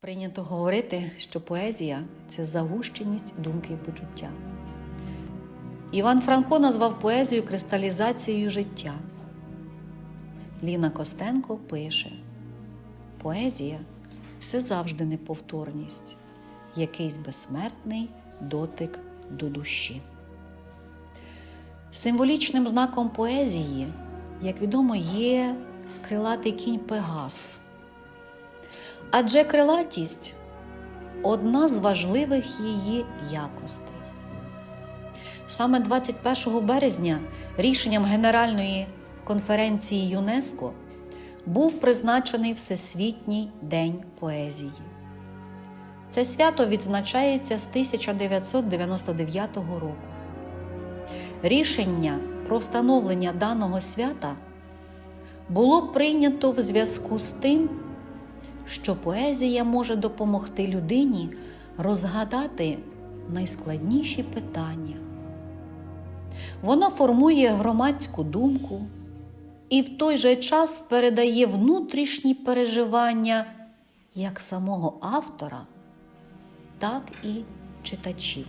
Прийнято говорити, що поезія це загущеність думки і почуття. Іван Франко назвав поезію кристалізацією життя. Ліна Костенко пише: поезія це завжди неповторність, якийсь безсмертний дотик до душі. Символічним знаком поезії, як відомо, є крилатий кінь Пегас. Адже крилатість одна з важливих її якостей. Саме 21 березня рішенням Генеральної конференції ЮНЕСКО був призначений Всесвітній день поезії. Це свято відзначається з 1999 року. Рішення про встановлення даного свята було прийнято в зв'язку з тим, що поезія може допомогти людині розгадати найскладніші питання. Вона формує громадську думку і в той же час передає внутрішні переживання як самого автора, так і читачів.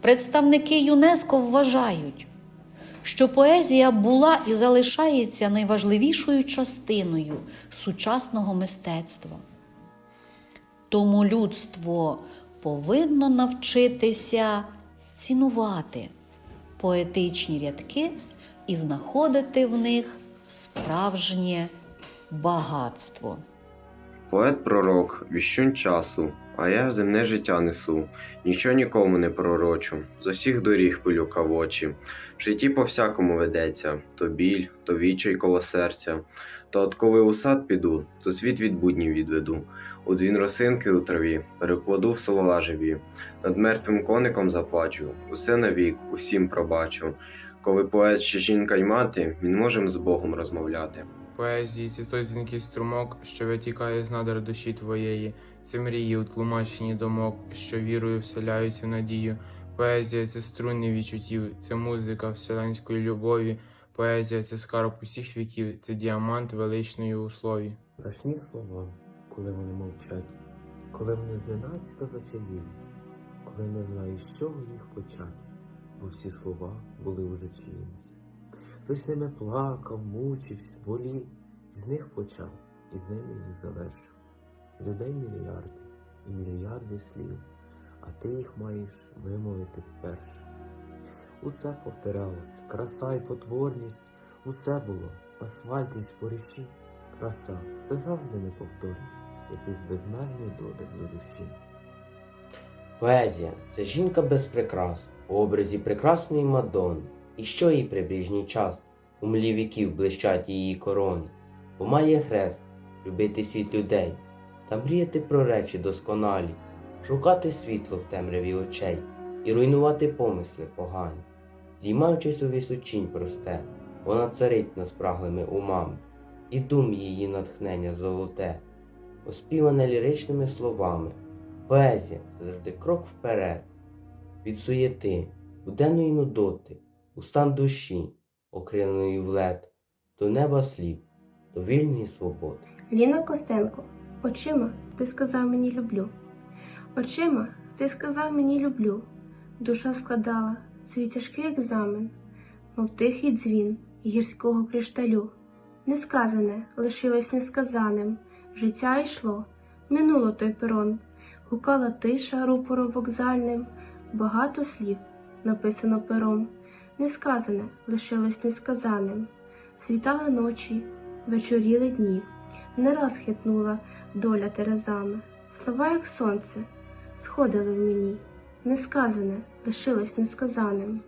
Представники ЮНЕСКО вважають, що поезія була і залишається найважливішою частиною сучасного мистецтва. Тому людство повинно навчитися цінувати поетичні рядки і знаходити в них справжнє багатство. Поет пророк, віщун часу, а я земне життя несу, нічого нікому не пророчу, з усіх доріг пилюка в очі. В житті по всякому ведеться, то біль, то вічай коло серця. То от коли у сад піду, то світ від буднів відведу. У дзвін росинки у траві, перекладу в солола живі, над мертвим коником заплачу, усе навік, усім пробачу. Коли поет ще жінка й мати, він можем з Богом розмовляти. Поезії це той дзвінкий струмок, що витікає з надр душі твоєї, це мрії у тлумаченні думок, що вірою вселяються в надію. Поезія це струнний відчуттів, це музика вселенської любові. Поезія це скарб усіх віків, це діамант величної у слові. Страшні слова, коли вони мовчать, коли вони зненацька зачаїлись, коли не знаєш, з чого їх почать, бо всі слова були уже чиїмось. Хтось ними плакав, мучився, болів, і з них почав, і з ними їх завершив. Людей мільярди і мільярди слів, а ти їх маєш вимовити вперше. Усе повторялось, краса й потворність, усе було, асфальт і спориші. Краса це завжди неповторність, якийсь безмежний додик до душі. Поезія це жінка без прикрас, у образі прекрасної Мадонни. І що їй приближній час? У млі віків блищать її корони. Бо має хрест, любити світ людей, та мріяти про речі досконалі, шукати світло в темряві очей і руйнувати помисли погані. Зіймаючись у височінь просте, вона царить над спраглими умами, і дум її натхнення золоте, оспіване ліричними словами. Поезія завжди крок вперед, від суєти, буденної нудоти, у стан душі, окриленої в лед, до неба слів, до вільної свободи. Ліна Костенко, очима ти сказав мені люблю. Очима ти сказав мені люблю. Душа складала свій тяжкий екзамен, мов тихий дзвін гірського кришталю. Несказане лишилось несказаним. Життя йшло, минуло той перон. Гукала тиша рупором вокзальним, багато слів написано пером. Несказане лишилось несказаним. Світали ночі, вечоріли дні. Не раз хитнула доля терезами. Слова, як сонце, сходили в мені. Несказане лишилось несказаним.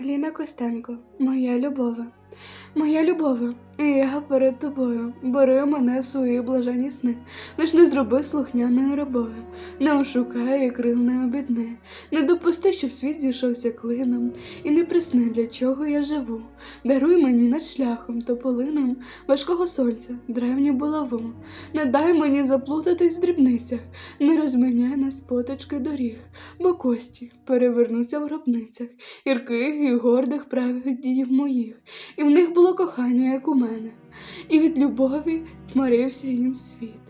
Ліна Костенко, моя любове, моя любове, я перед тобою, бери мене в свої блаженні сни, лиш не зроби слухняною рабою, не ошукай крил не обідни, не допусти, щоб світ зійшовся клином, і не присни, для чого я живу. Даруй мені над шляхом тополиним важкого сонця, древню булаву. Не дай мені заплутатись в дрібницях, не розміняй нас потички доріг, бо кості перевернуться в гробницях. Гірких і гордих правих діїв моїх, і в них було кохання, як у мене, і від любові тмарився їм світ.